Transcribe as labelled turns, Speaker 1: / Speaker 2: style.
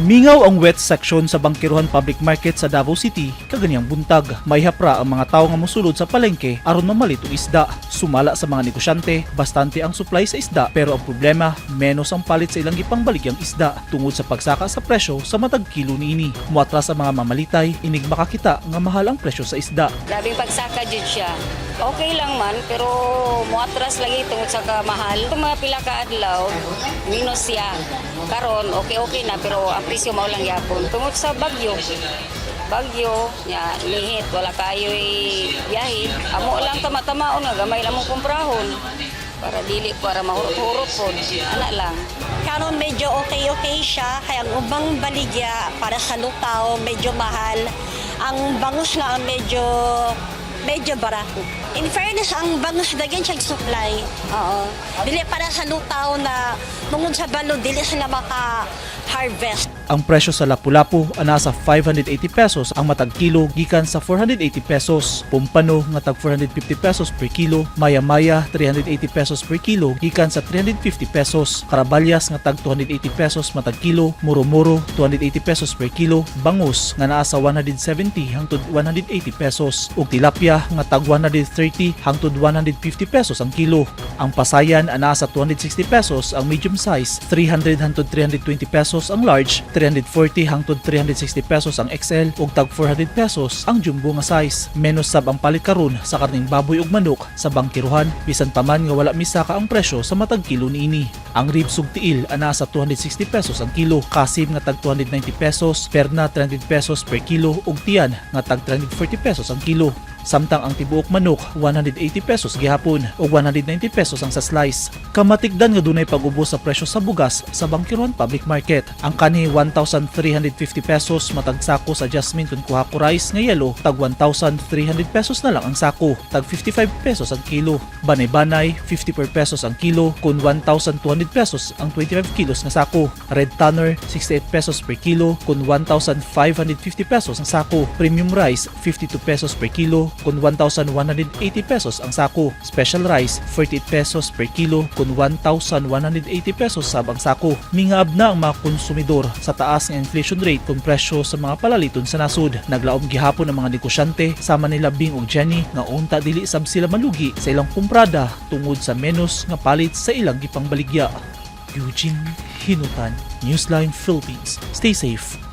Speaker 1: Mingaw ang wet section sa Bangkiruhan Public Market sa Davao City kaganyang buntag. May hapra ang mga tao nga mosulod sa palengke aron mamalit og isda. Sumala sa mga negosyante, bastante ang supply sa isda pero ang problema menos ang palit sa ilang gipangbaligyang isda tungod sa pagsaka sa presyo sa matag kilo niini. Muatras sa mga mamalitay, inig makakita nga mahal ang presyo sa isda.
Speaker 2: Grabing pagsaka jud siya. Okay lang man, pero muatras lagi tungod sa kamahal. Itong mga pila ka adlaw, minus siya. Karon okay-okay na, pero ang presyo mao lang yapon. Tungod sa bagyo, bagyo, ya, lihit, wala kayo biyahe. Amo lang tama-tamaon nga, gamay lang mong kumprahon. Para dili, para mahurot-hurot po. Ana lang.
Speaker 3: Karon medyo okay-okay siya, kaya ang ubang baligya para sa lutaw medyo mahal. Ang bangus nga medyo medyo barato. In fairness, ang bangus dagyan siya supply. Oo. Dili para sa lutaw na tungod sa balo, dili sila maka-harvest.
Speaker 1: Ang presyo sa lapu-lapu ana sa 580 pesos ang matag kilo gikan sa 480 pesos. Pumpano nga tag 450 pesos per kilo, maya-maya 380 pesos per kilo gikan sa 350 pesos. Karabalyas nga tag 280 pesos matag kilo, muro-muro 280 pesos per kilo, bangus nga naa sa 170 hangtod 180 pesos ug tilapia nga tag 130 hangtod 150 pesos ang kilo. Ang pasayan ana sa 260 pesos ang medium size, 300 hangtod 320 pesos ang large, 340 hangtod 360 pesos ang XL ug tag 400 pesos ang jumbo nga size. Menos sab ang palit karon sa karning baboy ug manok sa bangkiruhan bisan pa man nga wala misaka ang presyo sa matag kilo niini. Ang ribs ug tiil ana sa 260 pesos ang kilo, kasim nga tag 290 pesos, perna 300 pesos per kilo ug tiyan nga tag 340 pesos ang kilo. Samtang ang tibuok manok 180 pesos gihapon ug 190 pesos ang sa slice. Kamatikdan nga dunay pag-ubos sa presyo sa bugas sa Bangkiruan Public Market. Ang kanhi 1,350 pesos matag sako sa Jasmine kun kuha ko rice nga yellow tag 1,300 pesos na lang ang sako tag 55 pesos ang kilo. Banay-banay 54 pesos ang kilo kun 1,200 pesos ang 25 kilos nga sako. Red Tanner 68 pesos per kilo kun 1,550 pesos ang sako. Premium rice 52 pesos per kilo kun 1,180 pesos ang sako. Special rice 48 pesos per kilo kun 1,180 pesos sab ang sako. Mingaab na ang mga konsumidor sa taas nga inflation rate kung presyo sa mga palaliton sa nasud. Naglaom gihapon ang mga negosyante sama nila Bing ug Jenny nga unta dili sab sila malugi sa ilang kumprada tungod sa menos nga palit sa ilang gipangbaligya. Eugene Hinutan, Newsline Philippines. Stay safe.